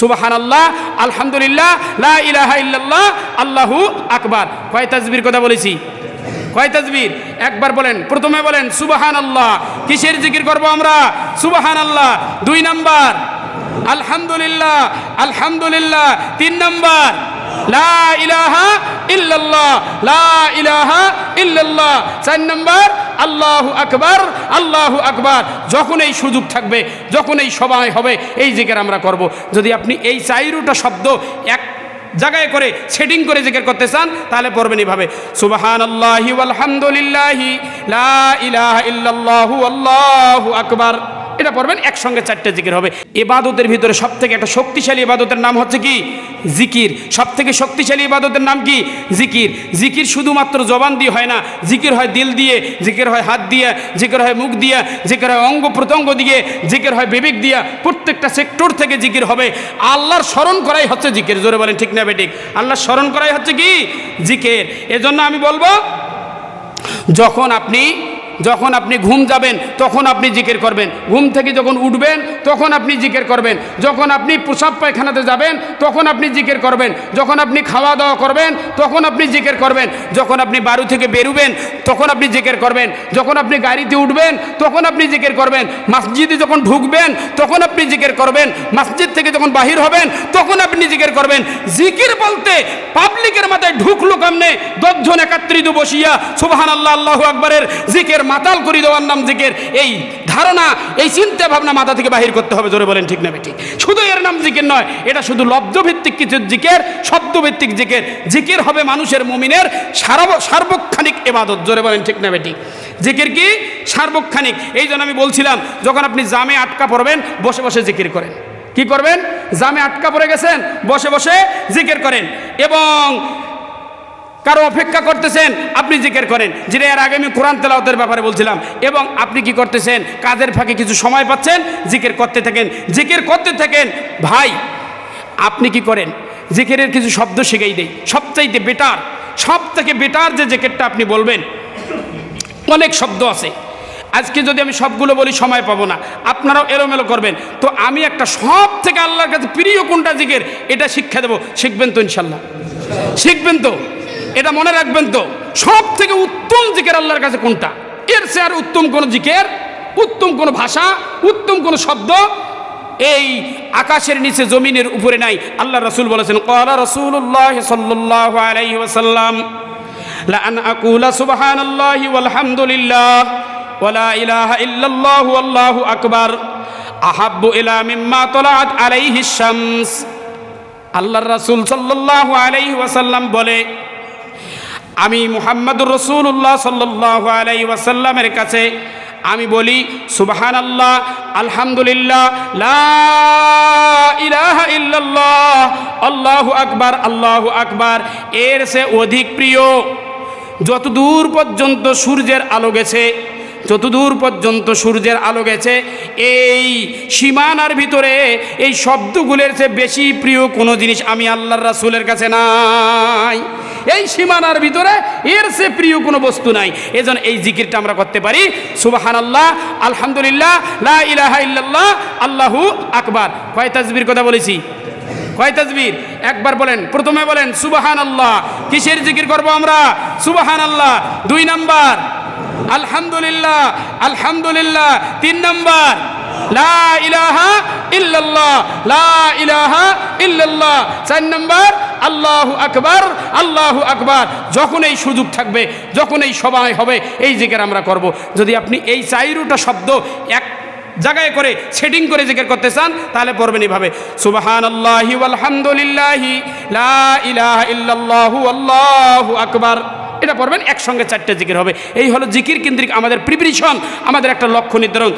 সুবাহান আল্লাহ আলহামদুলিল্লাহ, লা ইলাহা ইল্লাল্লাহ, আল্লাহু আকবার। কয় তাজবির কথা বলেছি? কয় তাজবির? একবার বলেন, প্রথমে বলেন সুবাহান আল্লাহ কিসের জিকির করব আমরা? সুবাহান আল্লাহ দুই নাম্বার, আলহামদুলিল্লাহ আলহামদুলিল্লাহ। তিন নাম্বার, লা ইলাহা ইল্লাল্লাহ, লা ইলাহা ইল্লাল্লাহ। চার নাম্বার আল্লাহু আকবার আল্লাহু আকবার। যখন এই সুযোগ থাকবে, যখন এই সময় হবে, এই জিকের আমরা করব। যদি আপনি এই চাইরুটা শব্দ এক জায়গায় করে সেটিং করে জিকির করতে চান, তাহলে পড়বেন এইভাবে সুবাহান আল্লাহি আলহামদুলিল্লাহি লা ইল্লাল্লাহু, আল্লাহু আকবার। এটা পড়বেন, একসঙ্গে চারটে জিকির হবে। এবাদতের ভিতরে সব থেকে একটা শক্তিশালী ইবাদতের নাম হচ্ছে কি? জিকির। সব থেকে শক্তিশালী ইবাদতের নাম কি? জিকির। জিকির শুধুমাত্র জবান দিয়ে হয় না, জিকির হয় দিল দিয়ে, জিকির হয় হাত দিয়ে, জিকির হয় মুখ দিয়ে, জিকির হয় অঙ্গ প্রত্যঙ্গ দিয়ে, জিকির হয় বিবেক দিয়ে, প্রত্যেকটা সেক্টর থেকে জিকির হবে। আল্লাহর স্মরণ করাই হচ্ছে জিকির। জোরে বলেন, ঠিক না বেঠিক? আল্লাহর স্মরণ করাই হচ্ছে কি? জিকির। এজন্য আমি বলব, যখন আপনি যখন আপনি ঘুম যাবেন, তখন আপনি জিকির করবেন। ঘুম থেকে যখন উঠবেন, তখন আপনি জিকির করবেন। যখন আপনি প্রসাব পায়খানাতে যাবেন, তখন আপনি জিকির করবেন। যখন আপনি খাওয়া দাওয়া করবেন, তখন আপনি জিকির করবেন। যখন আপনি বাড়ি থেকে বেরুবেন, তখন আপনি জিকির করবেন। যখন আপনি গাড়িতে উঠবেন, তখন আপনি জিকির করবেন। মসজিদে যখন ঢুকবেন, তখন আপনি জিকির করবেন। মসজিদ থেকে যখন বাহির হবেন, তখন আপনি জিকির করবেন। জিকির বলতে পাবলিকের মাথায় ঢুকলো কামনে? দশজন একাত্রিত বসিয়া সুবাহান আল্লাহ আল্লাহু আকবরের জিকের মাতাল করি দেওয়ার নাম জিকের, এই ধারণা, এই চিন্তা ভাবনা মাথা থেকে বাহির করতে হবে, জোরে বলেন ঠিক না ঠিক শুধু এর নাম জিকের নয়, এটা শুধু লব্ধভিত্তিক কিছু জিকের, শব্দভিত্তিক জিকের। জিকের হবে মানুষের মুমিনের সারা সার্বক্ষণিক এবাদত, জোরে বলেন ঠিক না বেঠিক। জিকির কি? সার্বক্ষণিক। এই জন্য আমি বলছিলাম, যখন আপনি জামে আটকা পড়বেন, বসে বসে জিকির করেন। কি করবেন? জামে আটকা পড়ে গেছেন, বসে বসে জিকির করেন। এবং কারও অপেক্ষা করতেছেন, আপনি জিকের করেন। যেটা এর আগে আমি কোরআন তেলাওতের ব্যাপারে বলছিলাম। এবং আপনি কি করতেছেন, কাজের ফাঁকে কিছু সময় পাচ্ছেন, জিকের করতে থাকেন। জিকের করতে থাকেন, ভাই, আপনি কি করেন? জিকেরের কিছু শব্দ শিখাই দেই। সবচাইতে বেটার সব থেকে বেটার যে জেকেটটা আপনি বলবেন, অনেক শব্দ আছে। আজকে যদি আমি সবগুলো বলি, সময় পাবো না। আপনারাও এলোমেলো করবেন। তো আমি একটা সব থেকে আল্লাহর কাছে প্রিয় কোনটা জিকের, এটা শিক্ষা দেবো। শিখবেন তো ইনশাল্লাহ। শিখবেন তো? এটা মনে রাখবেন তো সব থেকে উত্তম জিকের আল্লাহর কাছে কোনটা এর সে আর উত্তম কোনো জিকের উত্তম কোনো ভাষা উত্তম কোনো শব্দ এই আকাশের নিচে জমিনের উপরে নাই আল্লাহ রসুল বলেছেন কলা রসুল্লাহ সাল্লাহ আলাইহি ওয়াসাল্লাম لأن أقول سبحان الله والحمد لله ولا إله إلا الله والله أكبر أحب إلى مما طلعت عليه الشمس আল্লাহর রাসূল সাল্লাল্লাহু আলাইহি ওয়াসাল্লাম বলে আমি মুহাম্মদুর রসুল্লাহ সাল্লাল্লাহু আলাইহি ওয়াসাল্লামের কাছে আমি বলি সুবাহান আল্লাহ আলহামদুলিল্লাহ ইল্লাল্লাহ, আল্লাহু আকবার আল্লাহু আকবার। এর সে অধিক প্রিয় যত দূর পর্যন্ত সূর্যের আলো গেছে, যতদূর পর্যন্ত সূর্যের আলো গেছে, এই সীমানার ভিতরে, এই শব্দগুলোর চেয়ে বেশি প্রিয় কোনো জিনিস আমি আল্লাহর রাসুলের কাছে নাই। এই সীমানার ভিতরে এর সে প্রিয় কোনো বস্তু নাই। এজন্য এই জিকিরটা আমরা করতে পারি। সুবাহান আল্লাহ আলহামদুলিল্লাহ, লা ইলাহা ইল্লাল্লাহ, আল্লাহু আকবার। কয় তাজবির কথা বলেছি? কয় তাজবির? একবার বলেন, প্রথমে বলেন সুবাহান আল্লাহ কিসের জিকির করব আমরা? সুবাহান আল্লাহ দুই নাম্বার, আলহামদুলিল্লাহ আলহামদুলিল্লাহ। তিন নাম্বার, লা ইলাহা ইল্লাল্লাহ, লা ইলাহা ইল্লাল্লাহ। চার নাম্বার আল্লাহু আকবার আল্লাহু আকবার। যখন এই সুযোগ থাকবে, যখন এই সময় হবে, এই জিকির আমরা করব। যদি আপনি এই চাইরুটা শব্দ এক জায়গায় করে সেটিং করে জিকির করতে চান, তাহলে পড়বেন এইভাবে। সুবাহান আল্লাহি আলহামদুলিল্লাহি ইল্লাল্লাহু, আল্লাহু আকবার। এটা পড়বেন, একসঙ্গে চারটে জিকির হবে। এই হলো জিকির কেন্দ্রিক আমাদের প্রিপারেশন আমাদের একটা লক্ষ্য নির্ধারণ।